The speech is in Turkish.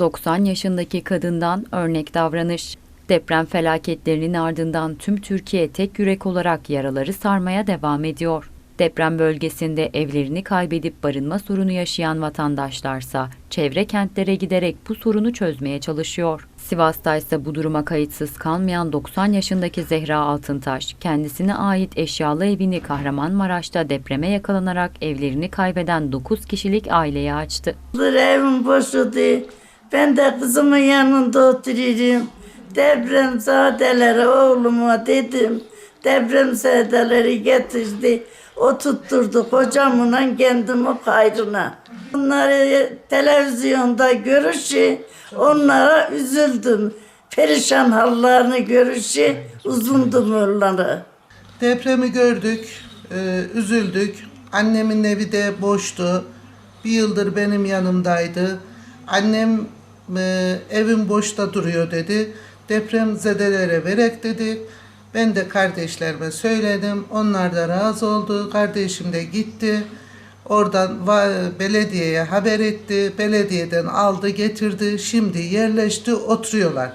90 yaşındaki kadından örnek davranış. Deprem felaketlerinin ardından tüm Türkiye tek yürek olarak yaraları sarmaya devam ediyor. Deprem bölgesinde evlerini kaybedip barınma sorunu yaşayan vatandaşlarsa çevre kentlere giderek bu sorunu çözmeye çalışıyor. Sivas'ta ise bu duruma kayıtsız kalmayan 90 yaşındaki Zehra Altıntaş, kendisine ait eşyalı evini Kahramanmaraş'ta depreme yakalanarak evlerini kaybeden 9 kişilik aileye açtı. Evim boşudu. Ben de kızımın yanında oturuyorum. Deprem zadeleri oğluma dedim. Deprem zadeleri getirdi. O tutturdu kocamla kendimi hayrına. Bunları televizyonda görüşü, onlara üzüldüm. Perişan hallerini görüşü, uzundum onlara. Depremi gördük, e, üzüldük. Annemin evi de boştu. Bir yıldır benim yanımdaydı. Annem e, evim boşta duruyor dedi. Deprem zedelere verek dedi. Ben de kardeşlerime söyledim. Onlar da razı oldu. Kardeşim de gitti. Oradan belediyeye haber etti. Belediyeden aldı getirdi. Şimdi yerleşti oturuyorlar.